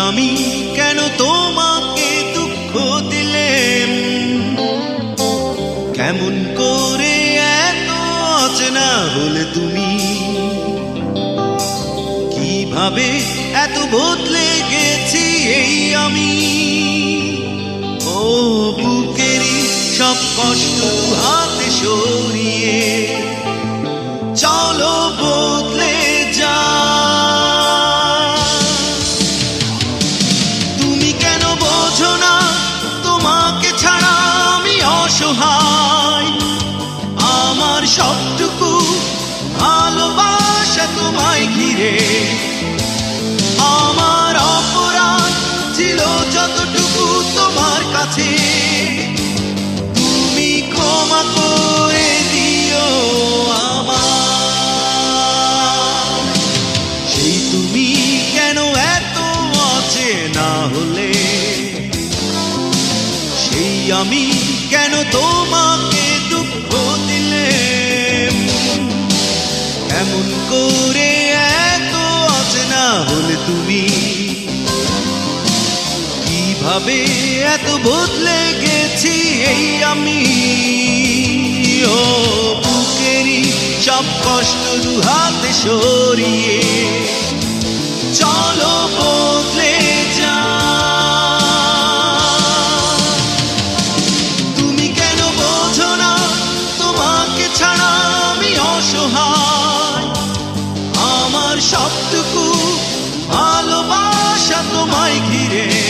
আমি কেন তোমাকে দুঃখ দিলেম? কেমন করে এত অচেনা হলে তুমি? কীভাবে এত বদলে গেছি এই আমি? ও বুকেরই সব কষ্ট হাতে সরিয়ে, চলো বদলে অসহায় আমার সবটুকু ভালোবাসা তোমায় ঘিরে। আমার অপরাধ ছিল যতটুকু তোমার কাছে। তুমি ক্ষমা করে দিও সেই তুমি কেন এত অচেনা হলে? সেই আমি কেন তোমাকে দুঃখ দিলে? এমন করে এত অচেনা হলে তুমি কীভাবে এত বদলে গেছি এই আমি? ও, বুকেরই সব কষ্ট দু হাতে সরিয়ে আমি আমার সবটুকু ভালোবাসা তোমায় ঘিরে।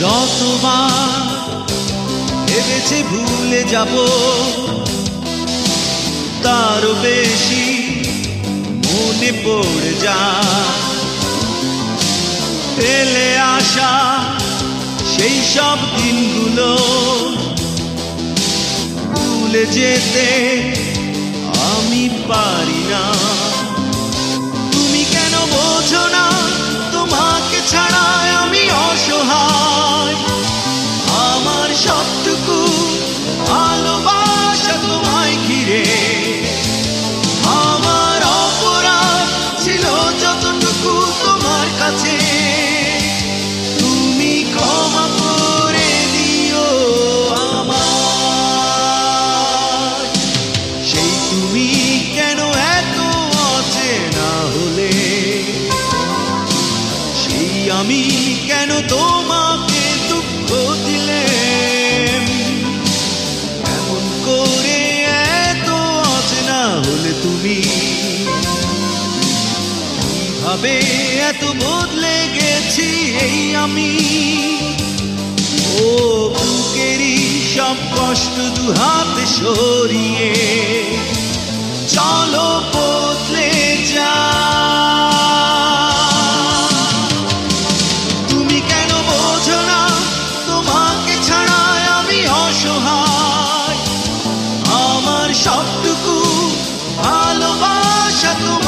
যতবার ভেবেছে ভুলে যাব, তারও বেশি মনে পড়ে যা। পেলে আসা সেই সব দিনগুলো ভুলে যেতে আমি পারি না। আমার অপরাধ ছিল যতটুকু তোমার কাছে। তুমি ক্ষমা করে দিও আমার সেই তুমি কেন এত অচেনা হলে? সেই আমি কেন তোমাকে দুঃখ দিলে? তুমি। কীভাবে এত বদলে গেছি এই আমি? ও বুকেরই সব কষ্ট দু হাত সরিয়ে। চলো বদলে যা Oh.